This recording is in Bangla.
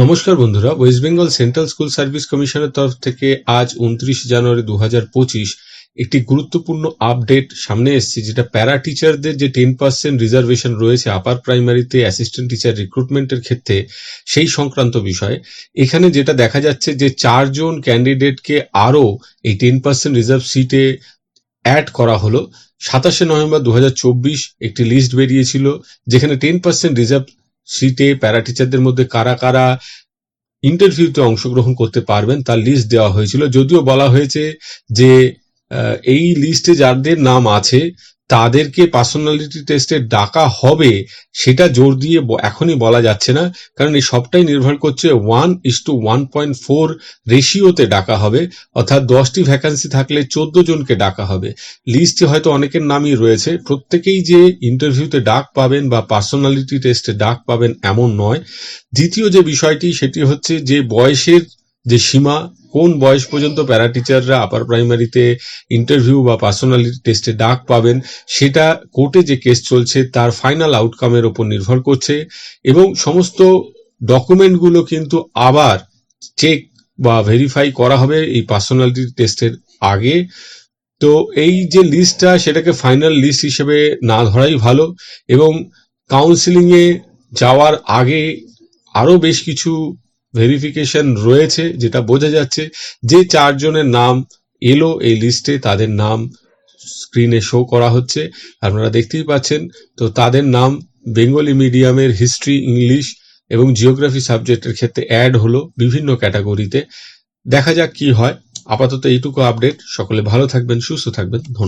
নমস্কার বন্ধুরা West Bengal central school service কমিশনের তরফ থেকে আজ উনত্রিশ জানুয়ারি দুহাজার পঁচিশ একটি গুরুত্বপূর্ণ আপডেট সামনে এসেছে, যেটা প্যারা টিচারদের যে টেন পার্সেন্ট রিজার্ভেশন রয়েছে আপার প্রাইমারিতে অ্যাসিস্ট্যান্ট টিচার রিক্রুটমেন্টের ক্ষেত্রে সেই সংক্রান্ত বিষয়। এখানে যেটা দেখা যাচ্ছে যে চারজন ক্যান্ডিডেটকে আরও এই টেন পার্সেন্ট রিজার্ভ সিটে অ্যাড করা হলো। সাতাশে নভেম্বর দু হাজার চব্বিশ একটি লিস্ট বেরিয়েছিল, যেখানে টেন পার্সেন্ট রিজার্ভ সিটে প্যারা টিচারদের মধ্যে কারা কারা ইন্টারভিউতে অংশগ্রহণ করতে পারবেন তার লিস্ট দেওয়া হয়েছিল। যদিও বলা হয়েছে যে এই লিস্টে যাদের নাম আছে তাদেরকে পার্সোনালিটি টেস্টে ডাকা হবে, সেটা জোর দিয়ে এখনই বলা যাচ্ছে না। কারণ এই সবটাই নির্ভর করছে one is to one point four রেশিওতে ডাকা হবে, অর্থাৎ দশটি ভ্যাকান্সি থাকলে চোদ্দ জনকে ডাকা হবে। লিস্টে হয়তো অনেকের নামই রয়েছে। প্রত্যেকেই যে ইন্টারভিউতে ডাক পাবেন বা পার্সোনালিটি টেস্টে ডাক পাবেন এমন নয়। দ্বিতীয় যে বিষয়টি, সেটি হচ্ছে যে বয়সের যে সীমা, কোন বয়স পর্যন্ত প্যারা টিচাররা আপার প্রাইমারিতে ইন্টারভিউ বা পার্সোনালিটি টেস্টে ডাক পাবেন, সেটা কোর্টে যে কেস চলছে তার ফাইনাল আউটকামের ওপর নির্ভর করছে এবং সমস্ত ডকুমেন্টগুলো কিন্তু আবার চেক বা ভেরিফাই করা হবে এই পার্সোনালিটি টেস্টের আগে। তো এই যে লিস্টটা সেটাকে ফাইনাল লিস্ট হিসেবে না ধরাই ভালো এবং কাউন্সিলিং এ যাওয়ার আগে আরও বেশ কিছু ভেরিফিকেশন রয়েছে, যেটা বোঝা যাচ্ছে যে চারজনের নাম এলো এই লিস্টে তাদের নাম স্ক্রিনে শো করা হচ্ছে। আপনারা দেখতেই পাচ্ছেন, তো তাদের নাম বেঙ্গলি মিডিয়ামের হিস্ট্রি ইংলিশ এবং জিওগ্রাফি সাবজেক্টের ক্ষেত্রে অ্যাড হলো বিভিন্ন ক্যাটাগরিতে দেখা যাক কি হয়। আপাতত এইটুকু আপডেট সকলে ভালো থাকবেন, সুস্থ থাকবেন। ধন্যবাদ।